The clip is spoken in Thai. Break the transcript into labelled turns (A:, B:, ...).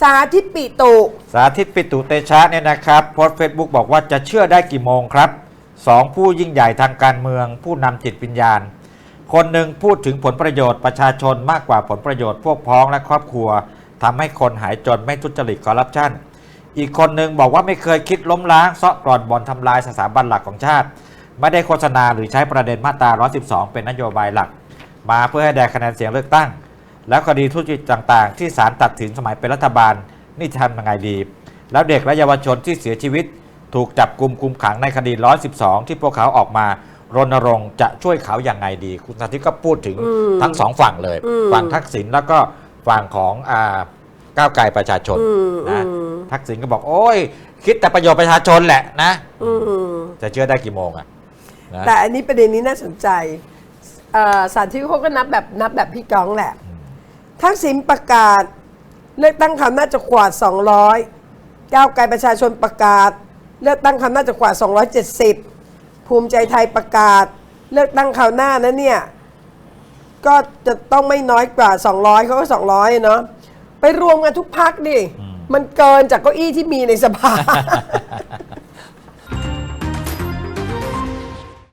A: สาธิตปิตุ
B: สาธิตปิตุเตชะเนี่ยนะครับโพสต์เฟซบุ๊กบอกว่าจะเชื่อได้กี่โมงครับสองผู้ยิ่งใหญ่ทางการเมือง ผู้นำจิตวิญญาณ คนหนึ่งพูดถึงผลประโยชน์ประชาชนมากกว่าผลประโยชน์พวกพ้องและครอบครัวทำให้คนหายจนไม่ทุจริตคอร์รัปชันอีกคนหนึ่งบอกว่าไม่เคยคิดล้มล้างเซาะกรอนบอนทำลายสถาบันหลักของชาติ ไม่ได้โฆษณาหรือใช้ประเด็นมาตรา 112 เป็นนโยบายหลัก มาเพื่อให้ได้คะแนนเสียงเลือกตั้ง แล้วคดีทุจริตต่างๆ ที่ศาลตัดสินสมัยเป็นรัฐบาลนี่ทำยังไงดี แล้วเด็กและเยาวชนที่เสียชีวิต ถูกจับกลุ่มคุมขังในคดี 112 ที่พวกเขาออกมารณรงค์จะช่วยเขาอย่างไงดี คุณสาธิตก็พูดถึง
A: อืม
B: ทั้งสองฝั่งเลย
A: อืม
B: ฝั่งทักษิณแล้วก็ฝั่งของอ่าก้าวไกลประชาชน
A: อืม
B: นะ
A: อืม
B: ทักษิณก็บอกโอ้ย คิดแต่ประโยชน์ประชาชนแหละนะ
A: อืม
B: จะเชื่อได้กี่โมงอะนะ
A: แต่อันนี้ประเด็นนี้น่าสนใจเอ่อสารที่เขาก็นับแบบนับแบบพี่ก้องแหละ ทักษิณประกาศ เลือกตั้งคราวหน้าจะกวาด 200ก้าวไกลประชาชนประกาศ เลือกตั้งคราวหน้าจะกวาด 270 ภูมิใจไทยประกาศ เลือกตั้งคราวหน้านะเนี่ยก็จะต้องไม่น้อยกว่า 200เขาก็ 200 เนาะไปรวมกันทุกพักดิ มันเกินจากเก้าอี้ที่มีในสภา